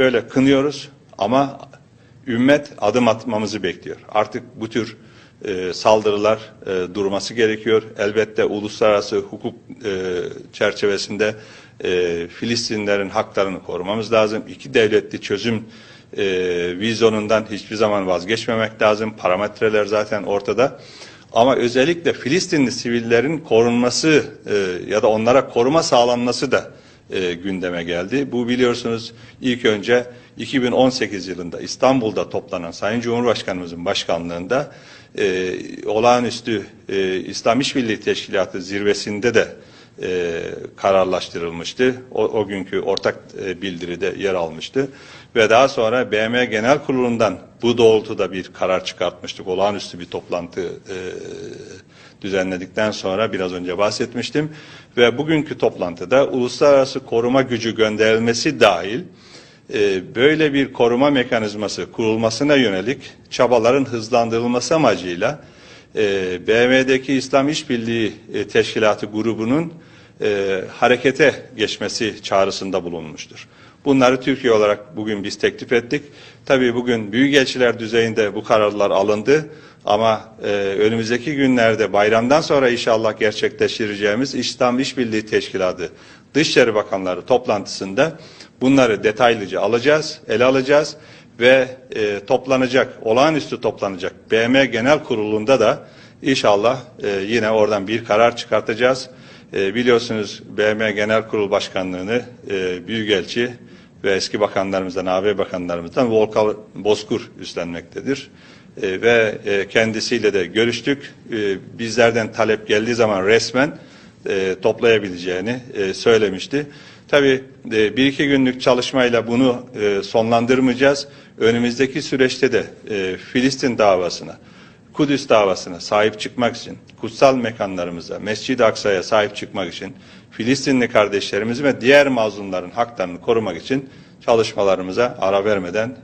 böyle kınıyoruz ama ümmet adım atmamızı bekliyor. Artık bu tür e, saldırılar e, durması gerekiyor. Elbette uluslararası hukuk e, çerçevesinde e, Filistinlerin haklarını korumamız lazım. İki devletli çözüm e, vizyonundan hiçbir zaman vazgeçmemek lazım. Parametreler zaten ortada. Ama özellikle Filistinli sivillerin korunması e, ya da onlara koruma sağlanması da e, gündeme geldi. Bu biliyorsunuz ilk önce 2018 yılında İstanbul'da toplanan Sayın Cumhurbaşkanımızın başkanlığında e, olağanüstü e, İslam İşbirliği Teşkilatı zirvesinde de e, kararlaştırılmıştı. O, o günkü ortak e, bildiride yer almıştı. Ve daha sonra BM Genel Kurulu'ndan bu doğrultuda bir karar çıkartmıştık. Olağanüstü bir toplantı e, düzenledikten sonra biraz önce bahsetmiştim. Ve bugünkü toplantıda uluslararası koruma gücü gönderilmesi dahil e, böyle bir koruma mekanizması kurulmasına yönelik çabaların hızlandırılması amacıyla e, BM'deki İslam İşbirliği e, Teşkilatı grubunun e, harekete geçmesi çağrısında bulunmuştur. Bunları Türkiye olarak bugün biz teklif ettik. Tabii bugün büyükelçiler düzeyinde bu kararlar alındı. Ama e, önümüzdeki günlerde bayramdan sonra inşallah gerçekleştireceğimiz İslam İşbirliği Teşkilatı Dışişleri Bakanları toplantısında bunları detaylıca alacağız, ele alacağız ve e, toplanacak, olağanüstü toplanacak BM Genel Kurulu'nda da inşallah e, yine oradan bir karar çıkartacağız. E, biliyorsunuz BM Genel Kurul Başkanlığı'nı e, Büyükelçi ve eski bakanlarımızdan, AB bakanlarımızdan Volkan Bozkur üstlenmektedir. E, ve e, kendisiyle de görüştük. E, bizlerden talep geldiği zaman resmen e, toplayabileceğini e, söylemişti. Tabii e, bir iki günlük çalışmayla bunu e, sonlandırmayacağız. Önümüzdeki süreçte de e, Filistin davasına, Kudüs davasına sahip çıkmak için, kutsal mekanlarımıza, Mescid-i Aksa'ya sahip çıkmak için, Filistinli kardeşlerimizi ve diğer mazlumların haklarını korumak için çalışmalarımıza ara vermeden